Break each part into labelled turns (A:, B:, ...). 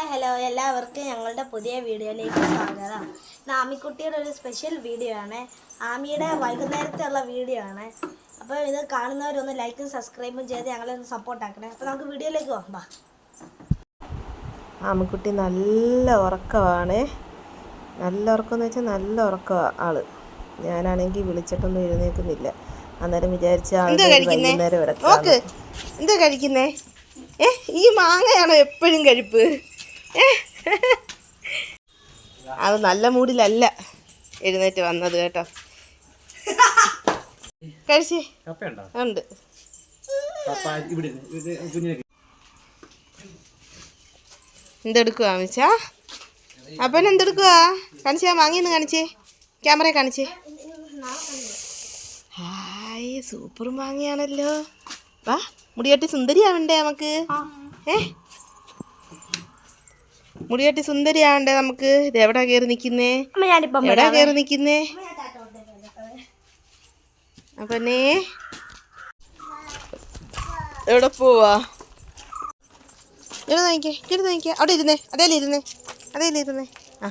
A: Hi hello. എല്ലാവർക്കും ഞങ്ങളുടെ പുതിയ വീഡിയോയിലേക്ക് സ്വാഗതം. ഇന്ന് ആമിക്കുട്ടിയുടെ ഒരു സ്പെഷ്യൽ വീഡിയോ ആണ്. ആമിയുടെ വൈകുന്നേരത്തെ ഉള്ള വീഡിയോ ആണ്. അപ്പോൾ ഇത് കാണുന്നവരൊന്ന് ലൈക്കും സബ്സ്ക്രൈബും ചെയ്ത് ഞങ്ങളെ ഒന്ന് സപ്പോർട്ട് ആക്കണേ. അപ്പോൾ നമുക്ക് വീഡിയോയിലേക്ക് പോകാം. ആമിക്കുട്ടി
B: ആമക്കുട്ടി നല്ല ഉറക്കമാണ്. നല്ല ഉറക്കം എന്ന് വെച്ചാൽ നല്ല ഉറക്കമാണ് ആൾ. ഞാനാണെങ്കിൽ വിളിച്ചിട്ടൊന്നും എഴുന്നേൽക്കുന്നില്ല. അന്നേരം വിചാരിച്ച വൈകുന്നേരം
C: എന്താ കഴിക്കുന്നേ? ഏ ഈ മാങ്ങയാണോ എപ്പോഴും കഴിപ്പ്? അത് നല്ല മൂഡിലല്ല എഴുന്നേറ്റ് വന്നത് കേട്ടോ. കഴിച്ചേ? ഉണ്ട്. എന്തെടുക്കുവാ മിച്ച അപ്പൻ എന്തെടുക്കുവാ? കാണിച്ചേ മാങ്ങിയൊന്ന് കാണിച്ചേ. ക്യാമറ കാണിച്ചേ. ഹായ് സൂപ്പർ മാങ്ങയാണല്ലോ. വാ മുടിയാട്ടി സുന്ദരിയാവണ്ടേ നമുക്ക്? ഏ? മുടിയാട്ടി സുന്ദരിയാണ്ട് നമുക്ക്? ഇത് എവിടെ കയറി നിൽക്കുന്നേ എവിടെ കയറി നിൽക്കുന്നേ അപ്പൊ എവിടെ പോവാ? ഇവിടെ നോക്കിക്കേ ഇവിടെ നോക്കിക്കേ. അവിടെ ഇരുന്നേ അതേ ഇരുന്നേ അതേ ഇരുന്നേ. ആ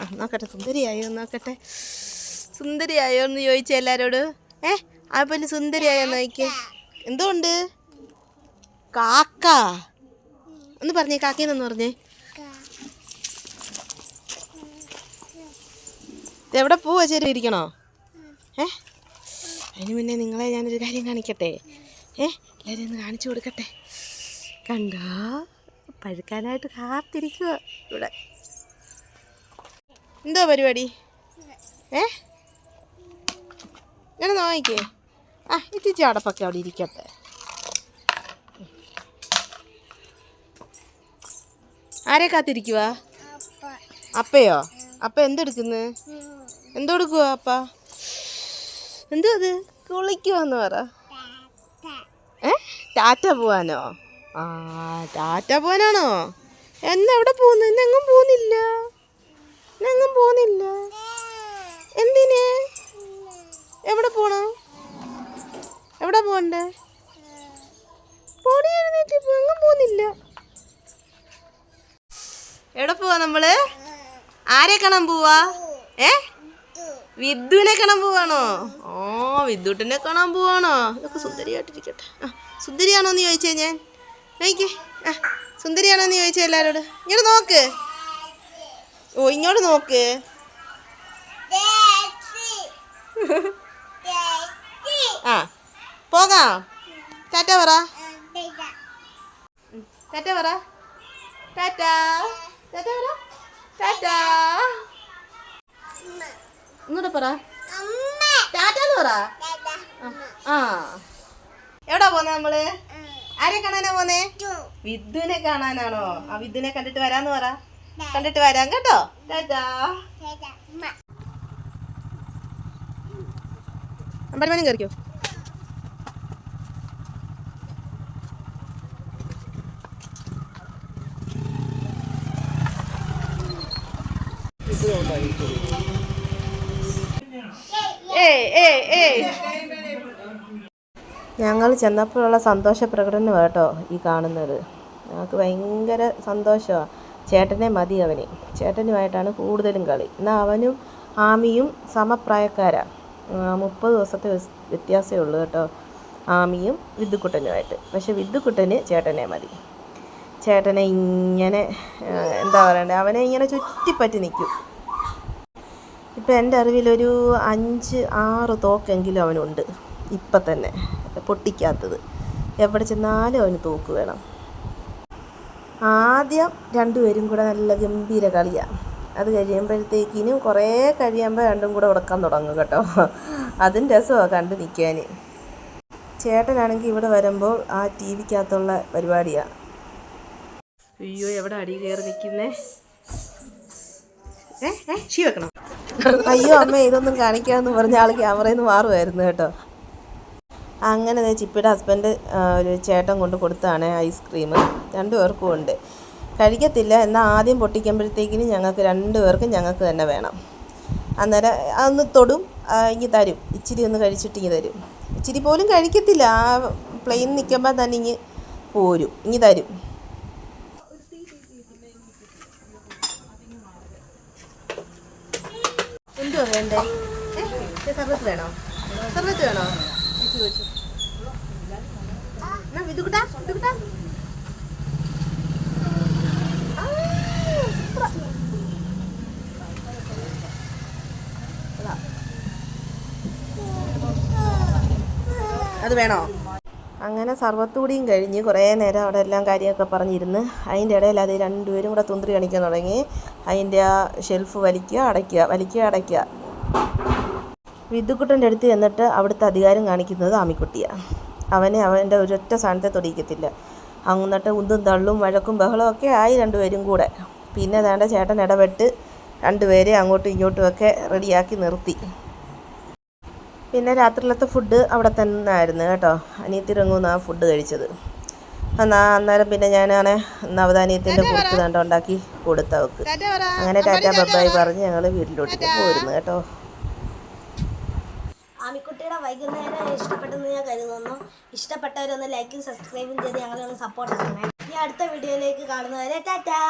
C: ആ നോക്കട്ടെ സുന്ദരിയായോ നോക്കട്ടെ. സുന്ദരിയായോ എന്ന് ചോദിച്ചേ എല്ലാരോട്. ഏ ആ പിന്നെ സുന്ദരിയായോ നോക്കിക്കേ. എന്തുകൊണ്ട് കാക്ക. ഒന്ന് പറഞ്ഞേ കാക്കേന്നൊന്ന് പറഞ്ഞേ. എവിടെ പോവാ ചേരി ഇരിക്കണോ ഏ? അതിന് മുന്നേ നിങ്ങളെ ഞാനൊരു കാര്യം കാണിക്കട്ടെ. ഏ? എല്ലാവരും ഒന്ന് കാണിച്ചു കൊടുക്കട്ടെ. കണ്ടോ? പഴുക്കാനായിട്ട് കാത്തിരിക്കുക ഇവിടെ. എന്തോ പരിപാടി? ഏ? ഇങ്ങനെ നോക്കിക്കേ. ആ ഇത്തിരി അടപ്പൊക്കെ അവിടെ ഇരിക്കട്ടെ. ആരെ കാത്തിരിക്കുവാ? അപ്പയോ? അപ്പ എന്തെടുക്കുന്നു? എന്തെടുക്കുവാ അപ്പ? എന്തോ അത്? കുളിക്കുവാന്ന് പറ. ഏ? ടാറ്റ പോവാനോ? ആ ടാറ്റ പോവാനാണോ? എന്നാ എവിടെ പോകുന്നു എന്നെങ്ങും പോകുന്നില്ല എന്നെങ്ങും പോകുന്നില്ല എന്തിനെ? എവിടെ പോണോ? എവിടെ പോകണ്ടേ എങ്ങും പോകുന്നില്ല എവിടെ പോവാ നമ്മൾ? ആരെ കാണാൻ പോവാ? ഏ? വിദ്യുവിനെ കാണാൻ പോവാണോ? ഓ വിദ്യുട്ടിനെ കാണാൻ പോവാണോ? ഇതൊക്കെ സുന്ദരിയായിട്ടിരിക്കട്ടെ. ആ സുന്ദരിയാണോ എന്ന് ചോദിച്ചേ ഞാൻ? നോക്കിക്കേ. ആ സുന്ദരിയാണോ എന്ന് ചോദിച്ചേ എല്ലാവരോട് ഇങ്ങോട്ട് നോക്ക്. ഓ ഇങ്ങോട്ട് നോക്ക്. ആ പോകാം. ടാറ്റ പറ. ടാറ്റ പറ. ടാറ്റ. ടാറ്റ പറ. ടാറ്റ. ഒന്നുകൂടെ പറ. ടാറ്റാന്ന് പറ. ആ. എവിടാ പോന്നെ നമ്മൾ? ആരെ കാണാനാ പോന്നെ? വിദ്യുനെ കാണാനാണോ? ആ വിദ്യുനെ കണ്ടിട്ട് വരാന്ന് പറ. കണ്ടിട്ട് വരാം കേട്ടോ. ടാറ്റാ. അമ്പലമനും കയറിക്കോ
B: ഞങ്ങൾ ചെന്നപ്പോഴുള്ള സന്തോഷ പ്രകടനം കേട്ടോ ഈ കാണുന്നത്. ഞങ്ങൾക്ക് ഭയങ്കര സന്തോഷമാണ് ചേട്ടനെ മതി അവന്. ചേട്ടനുമായിട്ടാണ് കൂടുതലും കളി. എന്നാൽ അവനും ആമിയും സമപ്രായക്കാരാണ് മുപ്പത് ദിവസത്തെ വ്യത്യാസമേ ഉള്ളൂ കേട്ടോ. ആമിയും വിദ്യുക്കുട്ടനുമായിട്ട് പക്ഷെ വിദ്യുക്കുട്ടന് ചേട്ടനെ മതി. ചേട്ടനെ ഇങ്ങനെ എന്താ പറയണ്ടേ? അവനെ ഇങ്ങനെ ചുറ്റിപ്പറ്റി നിൽക്കും ഇപ്പം എന്റെ അറിവിലൊരു അഞ്ച് ആറ് തോക്കെങ്കിലും അവനുണ്ട്. ഇപ്പം തന്നെ പൊട്ടിക്കാത്തത്. എവിടെ ചെന്നാലും അവന് തോക്ക് വേണം. ആദ്യം രണ്ടുപേരും കൂടെ നല്ല ഗംഭീര കളിയാണ് അത് കഴിയുമ്പോഴത്തേക്കിനും കുറേ കഴിയുമ്പോൾ രണ്ടും കൂടെ ഉടക്കാൻ തുടങ്ങും കേട്ടോ. അതും രസമാണ് കണ്ടു നിൽക്കാൻ ചേട്ടനാണെങ്കിൽ ഇവിടെ വരുമ്പോൾ ആ ടി വിക്കകത്തുള്ള പരിപാടിയാണ്
C: അയ്യോ എവിടെ അടി കയറി നിൽക്കുന്നേ? ഏ ഏ ഷീ വെക്കണം?
B: അയ്യോ അമ്മ ഇതൊന്നും കാണിക്കാമെന്ന് പറഞ്ഞ ആൾ ക്യാമറയിൽ നിന്ന് മാറുമായിരുന്നു കേട്ടോ. അങ്ങനെ ചിപ്പിയുടെ ഹസ്ബൻഡ് ഒരു ചേട്ടൻ കൊണ്ട് കൊടുത്താണ് ഐസ്ക്രീം രണ്ടുപേർക്കും ഉണ്ട്. കഴിക്കത്തില്ല എന്നാൽ ആദ്യം പൊട്ടിക്കുമ്പോഴത്തേക്കിനും ഞങ്ങൾക്ക് രണ്ടുപേർക്കും ഞങ്ങൾക്ക് തന്നെ വേണം. അന്നേരം അതൊന്ന് തൊടും ഇങ്ങി തരും. ഇച്ചിരി ഒന്ന് കഴിച്ചിട്ട് ഇങ്ങി തരും. ഇച്ചിരി പോലും കഴിക്കത്തില്ല. ആ പ്ലെയിൻ നിൽക്കുമ്പോൾ തന്നെ ഇങ്ങ് പോരും ഇങ്ങി തരും.
C: കുടിക്കുമോ വേണ്ടേ? ഏ? ഇത് സർബത്ത് വേണോ? സർബത്ത് വേണോ? അത് വേണോ?
B: അങ്ങനെ സർവത്തൂടിയും കഴിഞ്ഞ് കുറേ നേരം അവിടെ എല്ലാം കാര്യമൊക്കെ പറഞ്ഞിരുന്ന്. അതിന്റെ ഇടയിൽ അത് രണ്ടുപേരും കൂടെ തുന്ത്രി കാണിക്കാൻ തുടങ്ങി. അതിന്റെ ആ ഷെൽഫ് വലിക്കുക അടയ്ക്കുക വലിക്കുക അടയ്ക്കുക. വിദ്യുക്കുട്ടന്റെ അടുത്ത് ചെന്നിട്ട് അവിടുത്തെ അധികാരം കാണിക്കുന്നത് ആമിക്കുട്ടിയാണ് അവനെ അവന്റെ ഒരൊറ്റ സ്ഥാനത്തെ തൊടിയിക്കത്തില്ല. അങ്ങോട്ട് ഉന്തും തള്ളും വഴക്കും ബഹളവും ഒക്കെ ആയി രണ്ടുപേരും കൂടെ. പിന്നെ വേണ്ട ചേട്ടൻ ഇടപെട്ട് രണ്ടുപേരെ അങ്ങോട്ടും ഇങ്ങോട്ടും ഒക്കെ റെഡിയാക്കി നിർത്തി. പിന്നെ രാത്രിയിലത്തെ ഫുഡ് അവിടെ തന്നെ ആയിരുന്നു കേട്ടോ അനിയത്തിറങ്ങുന്ന ആ ഫുഡ് കഴിച്ചത്. എന്നാ അന്നേരം പിന്നെ ഞാനാണ് നവധാന്യത്തിന്റെ കുറുക്ക് കണ്ടുണ്ടാക്കി ഉണ്ടാക്കി കൊടുത്തവക്ക്
C: ടാറ്റ പറ.
B: അങ്ങനെ ടാറ്റ ബബ്ബായി പറഞ്ഞ് ഞങ്ങൾ വീട്ടിലോട്ട് പോയിരുന്നു കേട്ടോ.
A: ആമിക്കുട്ടിയുടെ വൈകുന്നേരം ഇഷ്ടപ്പെട്ടെന്ന് ഞാൻ കരുതുന്നു. ഇഷ്ടപ്പെട്ടവരൊന്ന് ലൈക്കും സബ്സ്ക്രൈബും ചെയ്ത് ഞങ്ങളെ ഒന്ന് സപ്പോർട്ട് ചെയ്യണേ. ഈ അടുത്ത വീഡിയോയിലേക്ക് കാണുന്നവരെ ടാറ്റാ.